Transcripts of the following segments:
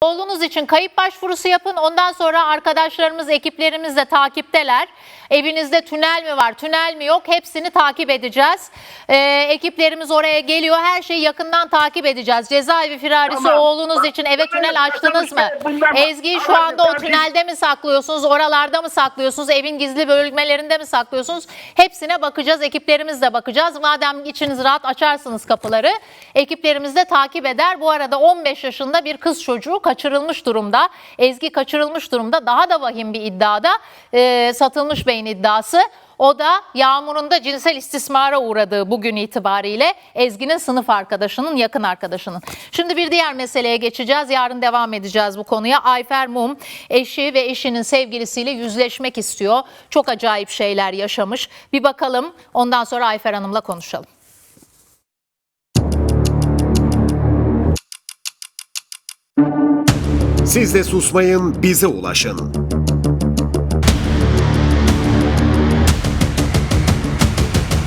Oğlunuz için kayıp başvurusu yapın. Ondan sonra arkadaşlarımız, ekiplerimiz de takipteler. Evinizde tünel mi var, tünel mi yok hepsini takip edeceğiz. Ee, ekiplerimiz oraya geliyor. Her şeyi yakından takip edeceğiz. Cezaevi firarisi Tamam. oğlunuz için eve tünel açtınız mı? bunlar- Ezgi'yi şu anda o tünelde mi saklıyorsunuz? Oralarda mı saklıyorsunuz? Evin gizli bölmelerinde mi saklıyorsunuz? Hepsine bakacağız. Ekiplerimiz de bakacağız. Madem içiniz rahat açarsınız kapıları. Ekiplerimiz de takip eder. Bu arada 15 yaşında bir kız çocuğu kaçırılmış durumda. Ezgi kaçırılmış durumda. Daha da vahim bir iddiada. Ee, satılmış beyin iddiası. O da Yağmur'un da cinsel istismara uğradığı bugün itibariyle Ezgi'nin sınıf arkadaşının, yakın arkadaşının. Şimdi bir diğer meseleye geçeceğiz. Yarın devam edeceğiz bu konuya. Ayfer Mum eşi ve eşinin sevgilisiyle yüzleşmek istiyor. Çok acayip şeyler yaşamış. Bir bakalım ondan sonra Ayfer Hanım'la konuşalım. Siz de susmayın, bize ulaşın.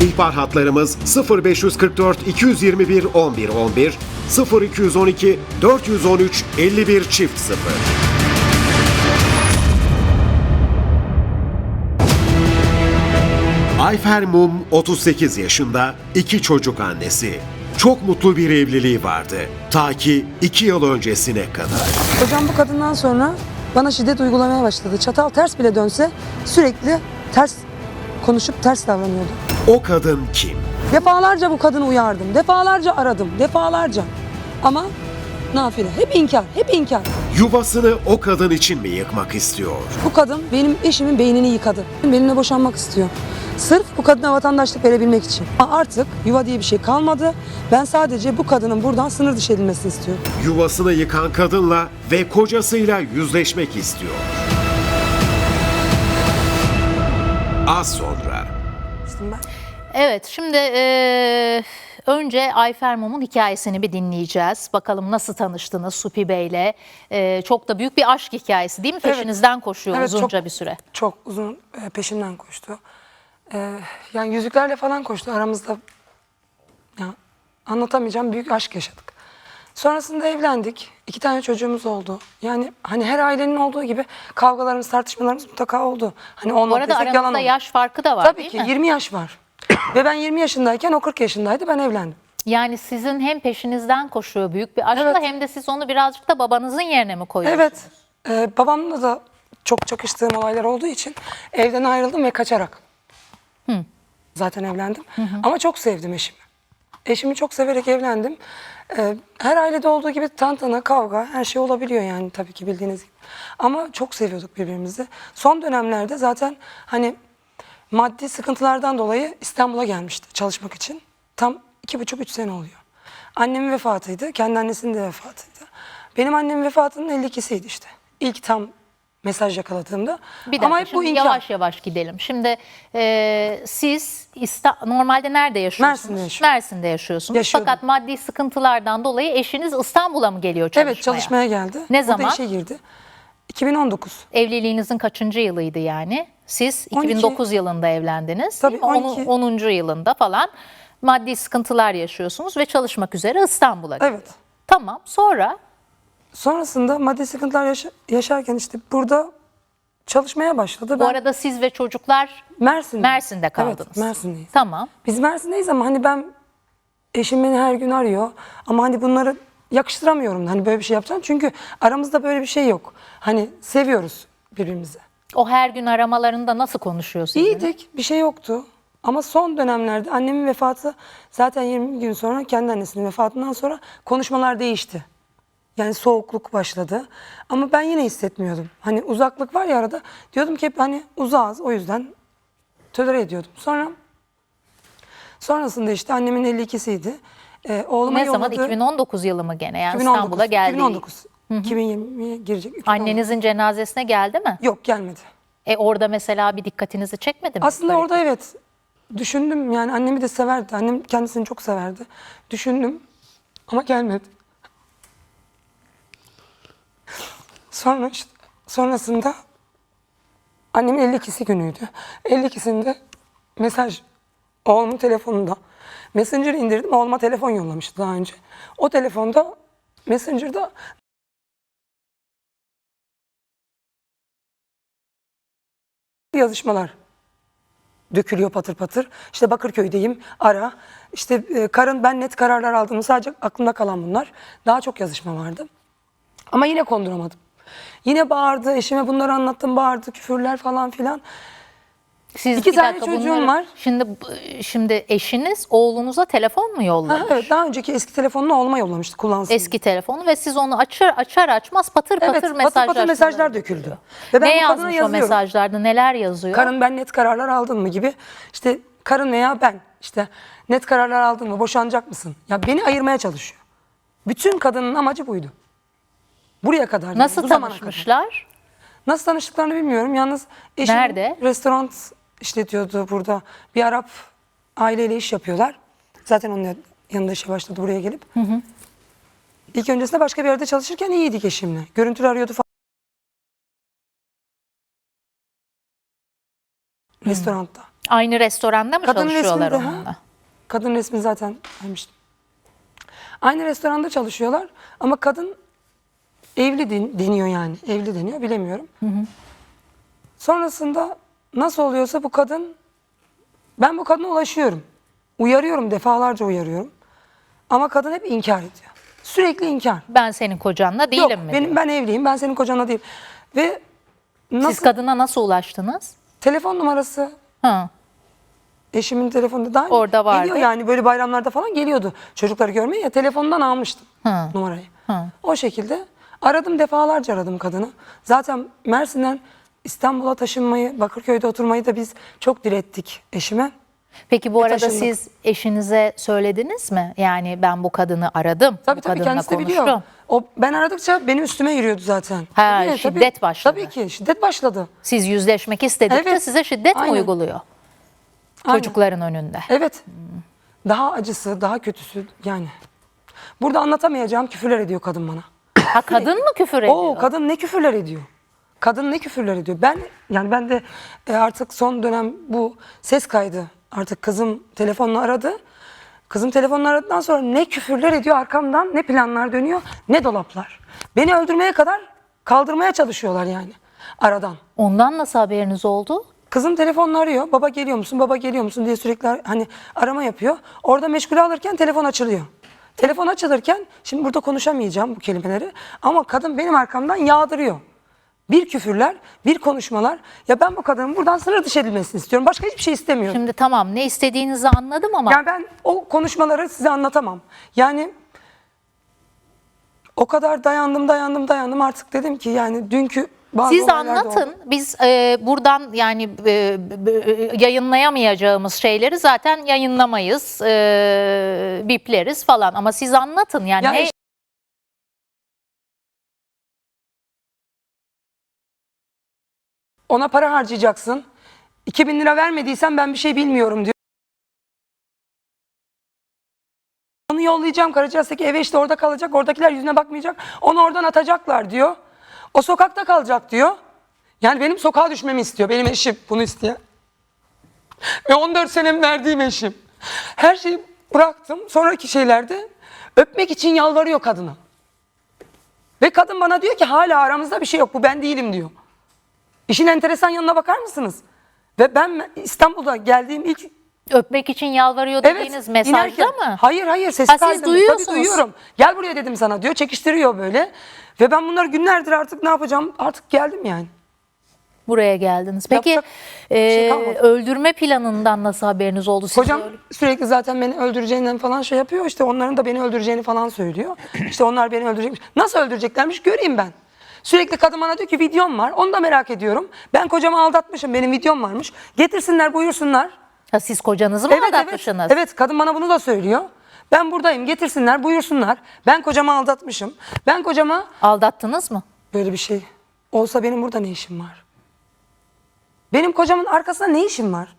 İhbar hatlarımız 0544 221 11 11 0212 413 51 çift 0. Ayfer Mum 38 yaşında, iki çocuk annesi. Çok mutlu bir evliliği vardı. Ta ki iki yıl öncesine kadar. Hocam bu kadından sonra bana şiddet uygulamaya başladı. Çatal ters bile dönse sürekli ters konuşup ters davranıyordu. O kadın kim? Defalarca bu kadını uyardım. Defalarca aradım. Defalarca. Ama nafile. Hep inkar. Hep inkar. Yuvasını o kadın için mi yıkmak istiyor? Bu kadın benim eşimin beynini yıkadı. Benimle boşanmak istiyor. Sırf bu kadına vatandaşlık verebilmek için. Artık yuva diye bir şey kalmadı. Ben sadece bu kadının buradan sınır dışı edilmesini istiyorum. Yuvasını yıkan kadınla ve kocasıyla yüzleşmek istiyor. Az sonra Evet şimdi eee, önce Ayfer Mum'un hikayesini bir dinleyeceğiz. Bakalım nasıl tanıştınız Supi Bey'le. Eee, çok da büyük bir aşk hikayesi değil mi? Evet. Peşinizden koşuyor Evet, uzunca çok- bir süre. çok uzun e, peşimden koştu. E, yani yüzüklerle falan koştu aramızda. Ya, anlatamayacağım büyük aşk yaşadık. Sonrasında evlendik. İki tane çocuğumuz oldu. Yani hani her ailenin olduğu gibi kavgalarımız, tartışmalarımız mutlaka oldu. Hani Bu olmak arada yalan aranızda olur. yaş farkı da var Tabii değil ki mi? 20 yaş var. Ve ben 20 yaşındayken o 40 yaşındaydı. Ben evlendim. Yani sizin hem peşinizden koşuyor büyük bir aşkla Evet. hem de siz onu birazcık da babanızın yerine mi koyuyorsunuz? Evet. E, babamla da çok çakıştığım olaylar olduğu için evden ayrıldım ve kaçarak. Zaten evlendim. Ama çok sevdim eşimi. Eşimi çok severek evlendim. E, her ailede olduğu gibi tantana, kavga, her şey olabiliyor yani tabii ki bildiğiniz gibi. Ama çok seviyorduk birbirimizi. Son dönemlerde zaten hani maddi sıkıntılardan dolayı İstanbul'a gelmişti çalışmak için. Tam iki buçuk üç sene oluyor. Annemin vefatıydı. Kendi annesinin de vefatıydı. Benim annemin vefatının 52'siydi işte. İlk tam mesaj yakaladığımda. Bir dakika Ama hep bu şimdi inkar. yavaş yavaş gidelim. Şimdi e, siz İsta- normalde nerede yaşıyorsunuz? Mersin'de yaşıyorum. Mersin'de yaşıyorsunuz. Yaşıyordum. Fakat maddi sıkıntılardan dolayı eşiniz İstanbul'a mı geliyor çalışmaya? Evet çalışmaya geldi. Ne Burada zaman? işe girdi. 2019. Evliliğinizin kaçıncı yılıydı yani? Siz 12. 2009 yılında evlendiniz. Tabii, değil mi? Onun- 12. 10. yılında falan maddi sıkıntılar yaşıyorsunuz ve çalışmak üzere İstanbul'a Evet. Tamam sonra Sonrasında maddi sıkıntılar yaşa- yaşarken işte burada çalışmaya başladı. bu Ben arada siz ve çocuklar Mersin'de. Mersin'de kaldınız. Evet Mersin'deyiz. Tamam. Biz Mersin'deyiz ama hani ben eşim beni her gün arıyor ama hani bunları yakıştıramıyorum hani böyle bir şey yapacağım. Çünkü aramızda böyle bir şey yok. Hani seviyoruz birbirimizi. O her gün aramalarında nasıl konuşuyor sizinle? İyiydik bir şey yoktu. Ama son dönemlerde annemin vefatı zaten 20 gün sonra kendi annesinin vefatından sonra konuşmalar değişti. Yani soğukluk başladı. Ama ben yine hissetmiyordum. Hani uzaklık var ya arada. Diyordum ki hep hani uzağız o yüzden tolere ediyordum. Sonra sonrasında işte annemin 52'siydi. Ee, oğluma Ne zaman? yolladığı- 2019 yılı mı gene? Yani 2019, İstanbul'a geldi. 2019. 2020'ye girecek. 2019. Annenizin cenazesine geldi mi? Yok gelmedi. E orada mesela bir dikkatinizi çekmedi mi? Aslında Böyle- orada evet düşündüm yani annemi de severdi. Annem kendisini çok severdi. Düşündüm ama gelmedi. Sonra işte sonrasında annemin 52'si günüydü. 52'sinde mesaj oğlumun telefonunda. Messenger'ı indirdim. Oğluma telefon yollamıştı daha önce. O telefonda Messenger'da yazışmalar dökülüyor patır patır. İşte Bakırköy'deyim, ara. İşte e, karın ben net kararlar aldım. Sadece aklımda kalan bunlar. Daha çok yazışma vardı. Ama yine konduramadım. Yine bağırdı, eşime bunları anlattım, bağırdı, küfürler falan filan. Siz İki bir tane dakika çocuğum bunları- var. Şimdi şimdi eşiniz oğlunuza telefon mu Ha, yollamış? evet daha önceki eski telefonunu olma yollamıştı kullansın. Eski telefonu ve siz onu açar açar açmaz patır Evet, patır patır mesajlar. patır mesajlar döküldü. Ve ben ne bu kadına yazmış o yazıyorum. mesajlarda? Neler yazıyor? Karın ben net kararlar aldın mı gibi. İşte karın veya ben işte net kararlar aldın mı boşanacak mısın? Ya beni ayırmaya çalışıyor. Bütün kadının amacı buydu. Buraya kadar. yani, Nasıl bu zamana kadar. tanışmışlar? Nasıl tanıştıklarını bilmiyorum. Yalnız eşim Nerede? restoran işletiyordu burada. Bir Arap aileyle iş yapıyorlar. Zaten onun yanında işe başladı buraya gelip. İlk öncesinde başka bir yerde çalışırken iyiydik eşimle. Görüntülü arıyordu falan. Restoranda. Aynı restoranda mı Kadın çalışıyorlar resminde, ha? onunla? Kadın resmi zaten vermiştim. Aynı restoranda çalışıyorlar ama kadın evli den- deniyor yani. Evli deniyor bilemiyorum. Sonrasında nasıl oluyorsa bu kadın ben bu kadına ulaşıyorum. Uyarıyorum defalarca uyarıyorum. Ama kadın hep inkar ediyor. Sürekli inkar. Ben senin kocanla değilim Yok mi? benim diyor. ben evliyim. Ben senin kocanla değil. Ve nasıl Siz kadına nasıl ulaştınız? telefon numarası Ha. Eşimin telefonunda daha Orada vardı. Geliyor yani böyle bayramlarda falan geliyordu. Çocukları görmeye ya telefondan almıştım Hı. numarayı. Hı. O şekilde aradım defalarca aradım kadını. Zaten Mersin'den İstanbul'a taşınmayı, Bakırköy'de oturmayı da biz çok direttik eşime. Peki bu Bir arada taşındık. siz eşinize söylediniz mi? Yani ben bu kadını aradım. Tabii bu tabii kadınla kendisi de konuştum. biliyor. O ben aradıkça benim üstüme yürüyordu zaten. Ha, Tabii, şiddet başladı. Tabii ki şiddet başladı. Siz yüzleşmek istedikçe Evet, size şiddet mi aynen. uyguluyor? Aynen. Çocukların önünde. Evet. Daha acısı, daha kötüsü yani. Burada anlatamayacağım küfürler ediyor kadın bana. Ha kadın mı küfür ediyor? Oo kadın ne küfürler ediyor. Kadın ne küfürler ediyor. Ben yani ben de e, artık son dönem bu ses kaydı artık kızım telefonla aradı. Kızım telefonla aradıktan sonra ne küfürler ediyor arkamdan ne planlar dönüyor ne dolaplar. Beni öldürmeye kadar kaldırmaya çalışıyorlar yani aradan. Ondan nasıl haberiniz oldu? Kızım telefonla arıyor. Baba geliyor musun? Baba geliyor musun diye sürekli hani arama yapıyor. Orada meşgule alırken telefon açılıyor. Telefon açılırken şimdi burada konuşamayacağım bu kelimeleri ama kadın benim arkamdan yağdırıyor. Bir küfürler, bir konuşmalar. Ya ben bu kadının buradan sınır dışı edilmesini istiyorum. Başka hiçbir şey istemiyorum. Şimdi tamam ne istediğinizi anladım ama Yani ben o konuşmaları size anlatamam. Yani o kadar dayandım, dayandım, dayandım artık dedim ki yani dünkü bazı siz anlatın. Biz e, buradan yani e, b- yayınlayamayacağımız şeyleri zaten yayınlamayız. E, bipleriz falan ama siz anlatın yani Ya ne Ona para harcayacaksın. 2000 lira vermediysen ben bir şey bilmiyorum diyor. Onu yollayacağım Karacahisar'daki eve işte orada kalacak. Oradakiler yüzüne bakmayacak. Onu oradan atacaklar diyor. O sokakta kalacak diyor. Yani benim sokağa düşmemi istiyor. Benim eşim bunu isteyen. Ve 14 senem verdiğim eşim. Her şeyi bıraktım. Sonraki şeylerde öpmek için yalvarıyor kadına. Ve kadın bana diyor ki hala aramızda bir şey yok. Bu ben değilim diyor. İşin enteresan yanına bakar mısınız? Ve ben İstanbul'da geldiğim ilk öpmek için yalvarıyor dediğiniz mesajda inerken- mı? Hayır hayır sesi Ha, siz kaydı. duyuyorsunuz. Tabii duyuyorum. Gel buraya dedim sana diyor. Çekiştiriyor böyle. Ve ben bunları günlerdir artık ne yapacağım? Artık geldim yani. Buraya geldiniz. Peki Yapacak şey e, kalmadı. öldürme planından nasıl haberiniz oldu? Siz öyle- sürekli zaten beni öldüreceğinden falan şey yapıyor. İşte onların da beni öldüreceğini falan söylüyor. İşte onlar beni öldürecekmiş. Nasıl öldüreceklermiş göreyim ben. Sürekli kadın bana diyor ki videom var. Onu da merak ediyorum. Ben kocamı aldatmışım. Benim videom varmış. Getirsinler buyursunlar. Ha, siz kocanızı mı Evet evet. aldatmışsınız? Evet kadın bana bunu da söylüyor. Ben buradayım getirsinler buyursunlar. Ben kocamı aldatmışım. Ben kocama Aldattınız mı? böyle bir şey olsa benim burada ne işim var? Benim kocamın arkasında ne işim var?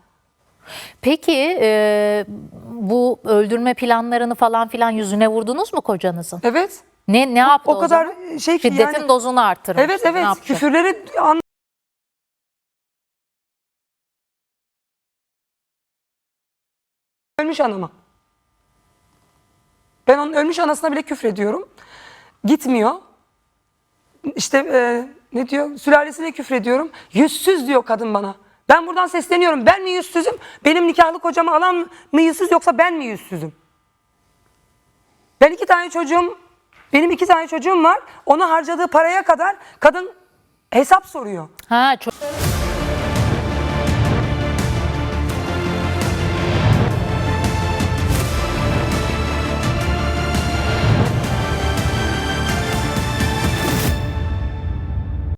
Peki e, bu öldürme planlarını falan filan yüzüne vurdunuz mu kocanızın? Evet. Ne ne yaptı o o, kadar zaman? şey ki Şiddetin yani- dozunu arttırmış. Evet evet küfürleri an ölmüş anama. Ben onun ölmüş anasına bile küfrediyorum. Gitmiyor. İşte e, ne diyor? Sülalesine küfrediyorum. Yüzsüz diyor kadın bana. Ben buradan sesleniyorum. Ben mi yüzsüzüm? Benim nikahlı kocamı alan mı yüzsüz yoksa ben mi yüzsüzüm? Ben iki tane çocuğum, benim iki tane çocuğum var. Ona harcadığı paraya kadar kadın hesap soruyor. Ha çok